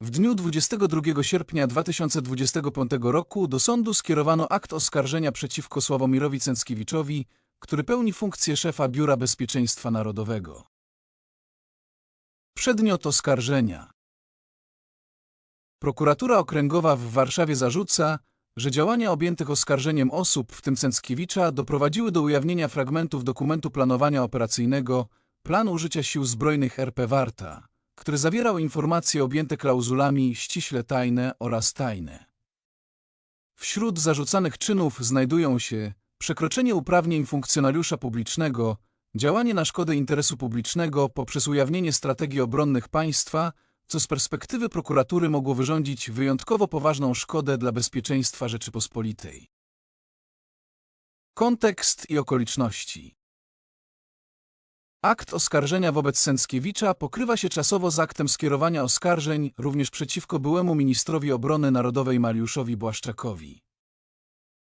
W dniu 22 sierpnia 2025 roku do sądu skierowano akt oskarżenia przeciwko Sławomirowi Cęckiewiczowi, który pełni funkcję szefa Biura Bezpieczeństwa Narodowego. Przedmiot oskarżenia Prokuratura Okręgowa w Warszawie zarzuca, że działania objętych oskarżeniem osób, w tym Cęckiewicza, doprowadziły do ujawnienia fragmentów dokumentu planowania operacyjnego Plan użycia sił zbrojnych RP Warta, który zawierał informacje objęte klauzulami ściśle tajne oraz tajne. Wśród zarzucanych czynów znajdują się przekroczenie uprawnień funkcjonariusza publicznego, działanie na szkodę interesu publicznego poprzez ujawnienie strategii obronnych państwa, co z perspektywy prokuratury mogło wyrządzić wyjątkowo poważną szkodę dla bezpieczeństwa Rzeczypospolitej. Kontekst i okoliczności Akt oskarżenia wobec Sęckiewicza pokrywa się czasowo z aktem skierowania oskarżeń również przeciwko byłemu ministrowi obrony narodowej Mariuszowi Błaszczakowi.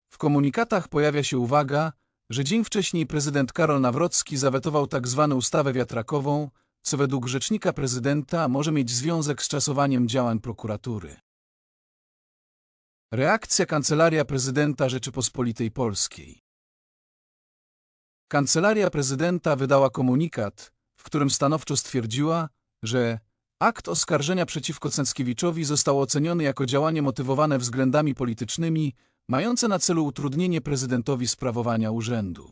W komunikatach pojawia się uwaga, że dzień wcześniej prezydent Karol Nawrocki zawetował tzw. ustawę wiatrakową, co według rzecznika prezydenta może mieć związek z czasowaniem działań prokuratury. Reakcja Kancelaria Prezydenta Rzeczypospolitej Polskiej Kancelaria Prezydenta wydała komunikat, w którym stanowczo stwierdziła, że akt oskarżenia przeciwko Cęckiewiczowi został oceniony jako działanie motywowane względami politycznymi, mające na celu utrudnienie prezydentowi sprawowania urzędu.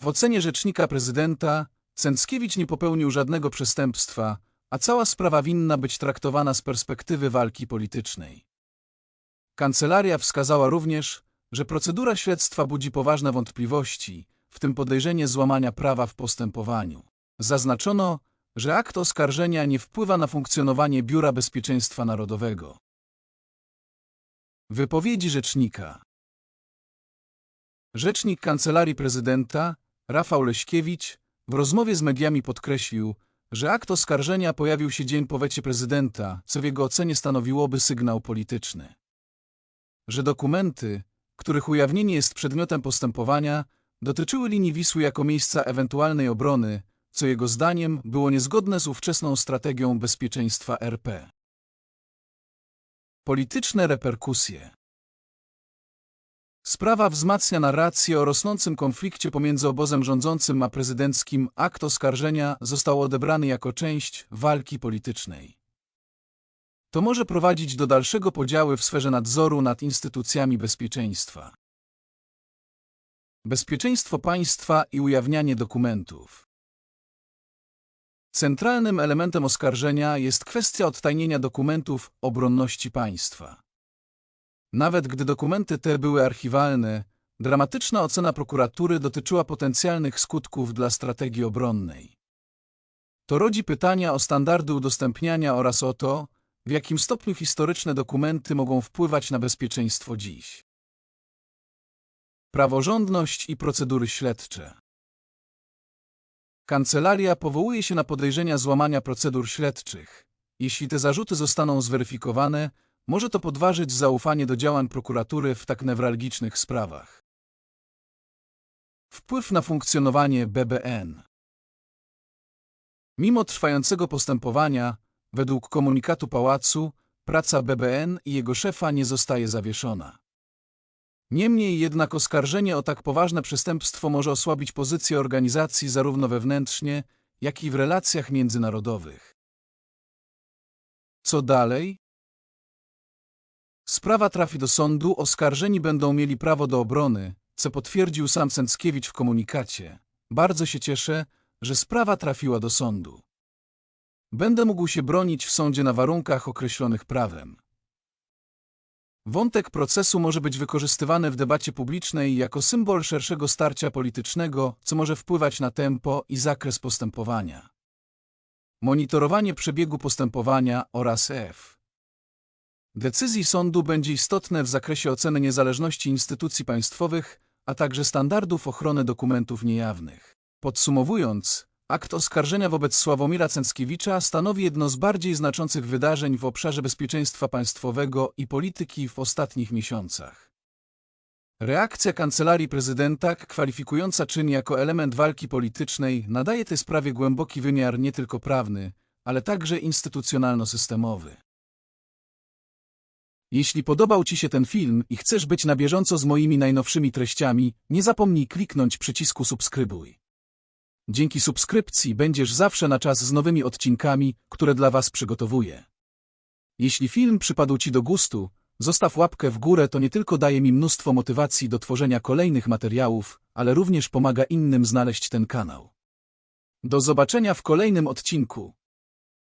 W ocenie rzecznika prezydenta Cęckiewicz nie popełnił żadnego przestępstwa, a cała sprawa winna być traktowana z perspektywy walki politycznej. Kancelaria wskazała również, że procedura śledztwa budzi poważne wątpliwości, w tym podejrzenie złamania prawa w postępowaniu. Zaznaczono, że akt oskarżenia nie wpływa na funkcjonowanie Biura Bezpieczeństwa Narodowego. Wypowiedzi rzecznika Rzecznik Kancelarii Prezydenta, Rafał Leśkiewicz, w rozmowie z mediami podkreślił, że akt oskarżenia pojawił się dzień po wecie prezydenta, co w jego ocenie stanowiłoby sygnał polityczny. Że dokumenty, których ujawnienie jest przedmiotem postępowania, dotyczyły linii Wisły jako miejsca ewentualnej obrony, co jego zdaniem było niezgodne z ówczesną strategią bezpieczeństwa RP. Polityczne reperkusje Sprawa wzmacnia narrację o rosnącym konflikcie pomiędzy obozem rządzącym a prezydenckim. Akt oskarżenia został odebrany jako część walki politycznej. To może prowadzić do dalszego podziału w sferze nadzoru nad instytucjami bezpieczeństwa. Bezpieczeństwo państwa i ujawnianie dokumentów. Centralnym elementem oskarżenia jest kwestia odtajnienia dokumentów obronności państwa. Nawet gdy dokumenty te były archiwalne, dramatyczna ocena prokuratury dotyczyła potencjalnych skutków dla strategii obronnej. To rodzi pytania o standardy udostępniania oraz o to, w jakim stopniu historyczne dokumenty mogą wpływać na bezpieczeństwo dziś. Praworządność i procedury śledcze. Kancelaria powołuje się na podejrzenia złamania procedur śledczych. Jeśli te zarzuty zostaną zweryfikowane, może to podważyć zaufanie do działań prokuratury w tak newralgicznych sprawach. Wpływ na funkcjonowanie BBN Mimo trwającego postępowania, według komunikatu Pałacu, praca BBN i jego szefa nie zostaje zawieszona. Niemniej jednak oskarżenie o tak poważne przestępstwo może osłabić pozycję organizacji zarówno wewnętrznie, jak i w relacjach międzynarodowych. Co dalej? Sprawa trafi do sądu, oskarżeni będą mieli prawo do obrony, co potwierdził sam Sęckiewicz w komunikacie. Bardzo się cieszę, że sprawa trafiła do sądu. Będę mógł się bronić w sądzie na warunkach określonych prawem. Wątek procesu może być wykorzystywany w debacie publicznej jako symbol szerszego starcia politycznego, co może wpływać na tempo i zakres postępowania. Monitorowanie przebiegu postępowania oraz F. Decyzji sądu będzie istotne w zakresie oceny niezależności instytucji państwowych, a także standardów ochrony dokumentów niejawnych. Podsumowując, akt oskarżenia wobec Sławomira Cęckiewicza stanowi jedno z bardziej znaczących wydarzeń w obszarze bezpieczeństwa państwowego i polityki w ostatnich miesiącach. Reakcja Kancelarii Prezydenta, kwalifikująca czyn jako element walki politycznej, nadaje tej sprawie głęboki wymiar nie tylko prawny, ale także instytucjonalno-systemowy. Jeśli podobał Ci się ten film i chcesz być na bieżąco z moimi najnowszymi treściami, nie zapomnij kliknąć przycisku subskrybuj. Dzięki subskrypcji będziesz zawsze na czas z nowymi odcinkami, które dla Was przygotowuję. Jeśli film przypadł Ci do gustu, zostaw łapkę w górę, to nie tylko daje mi mnóstwo motywacji do tworzenia kolejnych materiałów, ale również pomaga innym znaleźć ten kanał. Do zobaczenia w kolejnym odcinku.